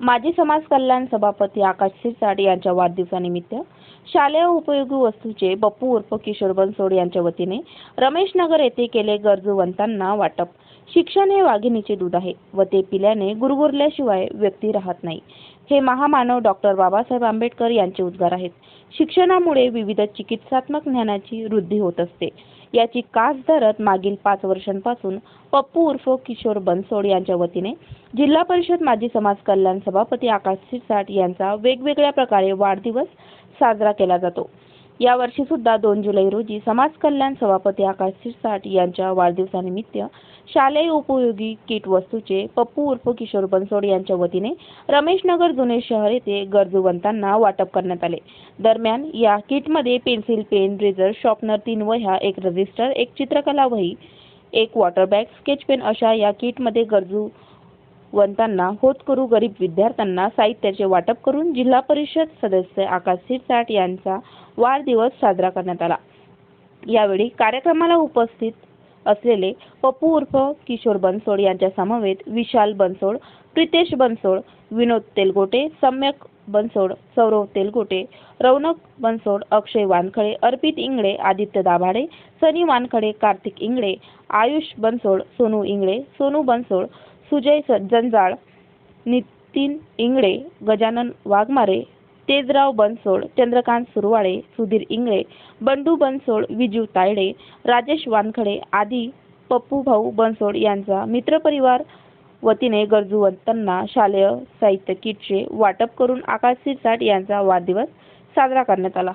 माजी समाज कल्याण सभापती आकाश शिरसाट यांच्या वाढदिवसानिमित्त शालेय उपयोगी वस्तूचे बप्पू उर्फ किशोर बनसोड यांच्या वतीने रमेश नगर येथे केले गरजूवंतांना वाटप. शिक्षण हे वाघिणीचे दूध आहे व ते पिल्याने गुरगुरल्याशिवाय व्यक्ती राहत नाही. हे महामानव डॉक्टर बाबासाहेब आंबेडकर यांचे उद्गार आहेत. शिक्षणामुळे विविध चिकित्सात्मक ज्ञानाची वृद्धी होत असते. याची कास धरत मागील पाच वर्षांपासून पप्पू उर्फ किशोर बनसोड यांच्या वतीने जिल्हा परिषद माजी समाज कल्याण सभापती आकाश सिरसाट यांचा वेगवेगळ्या प्रकारे वाढदिवस साजरा केला जातो. यावर्षी सुद्धा दोन जुलै रोजी समाज कल्याण सभापती आकाश शिरसाट यांच्या वाढदिवसानिमित्त शालेय उपयोगी किट वस्तूचे पप्पू उर्फ किशोर बनसोड यांच्या वतीने रमेशनगर जुने शहर येथे गरजूवंतांना वाटप करण्यात आले. दरम्यान या किटमध्ये पेन्सिल पेन रेझर शॉर्पनर तीन वह्या एक रजिस्टर एक चित्रकला वही एक वॉटर बॅग स्केच पेन अशा या किटमध्ये गरजू वंतांना होतकरू गरीब विद्यार्थ्यांना साहित्याचे वाटप करून जिल्हा परिषद सदस्य आकाश सिरसाट यांचा वाढदिवस साजरा करण्यात आला. यावेळी कार्यक्रमाला उपस्थित असलेले पप्पू उर्फ किशोर बनसोड यांच्या समवेत विशाल बनसोड प्रितेश बनसोड विनोद तेलगोटे सम्यक बनसोड सौरव तेलगोटे रौनक बनसोड अक्षय वानखळे अर्पित इंगळे आदित्य दाभाडे सनी वानखळे कार्तिक इंगळे आयुष बनसोड सोनू इंगळे सोनू बनसोड सुजय स- जंजाळ नितीन इंगळे गजानन वाघमारे तेजराव बनसोड चंद्रकांत सुरवाळे सुधीर इंगळे बंडू बनसोड विजू तायडे राजेश वानखडे आदी पप्पू भाऊ बनसोड यांचा मित्रपरिवार वतीने गरजूवंतांना शालेय साहित्य किटचे वाटप करून आकाश सिरसाट यांचा वाढदिवस साजरा करण्यात आला.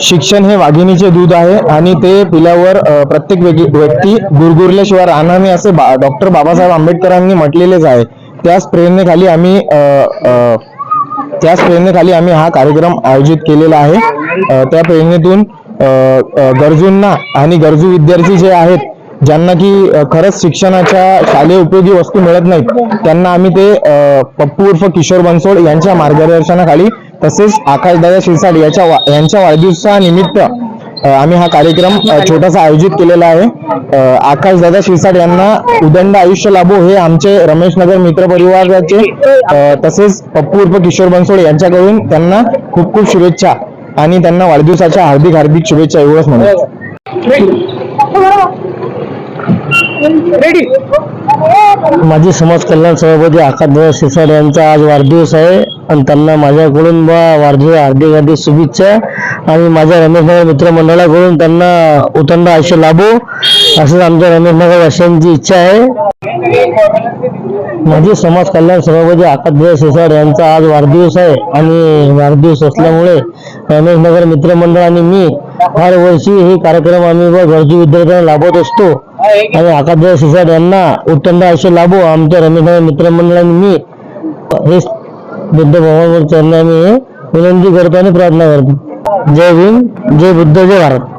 शिक्षण हे वाघिणीचे दूध आहे आणि ते पिल्यावर प्रत्येक व्यक्ती व्यक्ती गुरगुरल्याशिवाय राहणार नाही असे बा डॉक्टर बाबासाहेब आंबेडकरांनी म्हटलेलेच आहे. त्याच प्रेरणेखाली आम्ही त्याच प्रेरणेखाली आम्ही हा कार्यक्रम आयोजित केलेला आहे. त्या प्रेरणेतून गरजूंना आणि गरजू विद्यार्थी जे आहेत ज्यांना की खरंच शिक्षणाच्या शालेय उपयोगी वस्तू मिळत नाहीत त्यांना आम्ही ते पप्पू उर्फ किशोर बनसोड यांच्या मार्गदर्शनाखाली तसेच आकाशदादा शिरसाट याच्या यांच्या वाढदिवसानिमित्त आम्ही हा कार्यक्रम छोटासा आयोजित केलेला आहे. आकाशदादा शिरसाट यांना उदंड आयुष्य लाभो हे आमचे रमेश नगर मित्र परिवाराचे तसेच पप्पू उर्फ किशोर बनसोड यांच्याकडून त्यांना खूप खूप शुभेच्छा आणि त्यांना वाढदिवसाच्या हार्दिक हार्दिक शुभेच्छा एवढंच म्हणून माझी समाज कल्याण सभापती आकाशदादा शिरसाट यांचा आज वाढदिवस आहे. आणि त्यांना माझ्याकडून बा वाढदिवस हार्दिक हार्दिक शुभेच्छा. आणि माझ्या रमेशनगर मित्रमंडळाकडून त्यांना उतंड आयुष्य लाभो. असंच आमच्या रमेशनगर वासियांची इच्छा आहे. माझी समाज कल्याण सभापती आकाशदादा शिरसाट यांचा आज वाढदिवस आहे. आणि वाढदिवस असल्यामुळे रमेशनगर मित्रमंडळ आणि मी हर वर्षी हे कार्यक्रम आम्ही व गरजू विद्यार्थ्यांना लाभत असतो. आणि आकाशदादा शिरसाट यांना उत्तम आयुष्य लाभो. आमच्या रमेशभाई मित्रमंडळाने मी हे बुद्ध भगवान चरणाने विनंती करतो आणि प्रार्थना करतो. जय भीम जय बुद्ध जय भारत.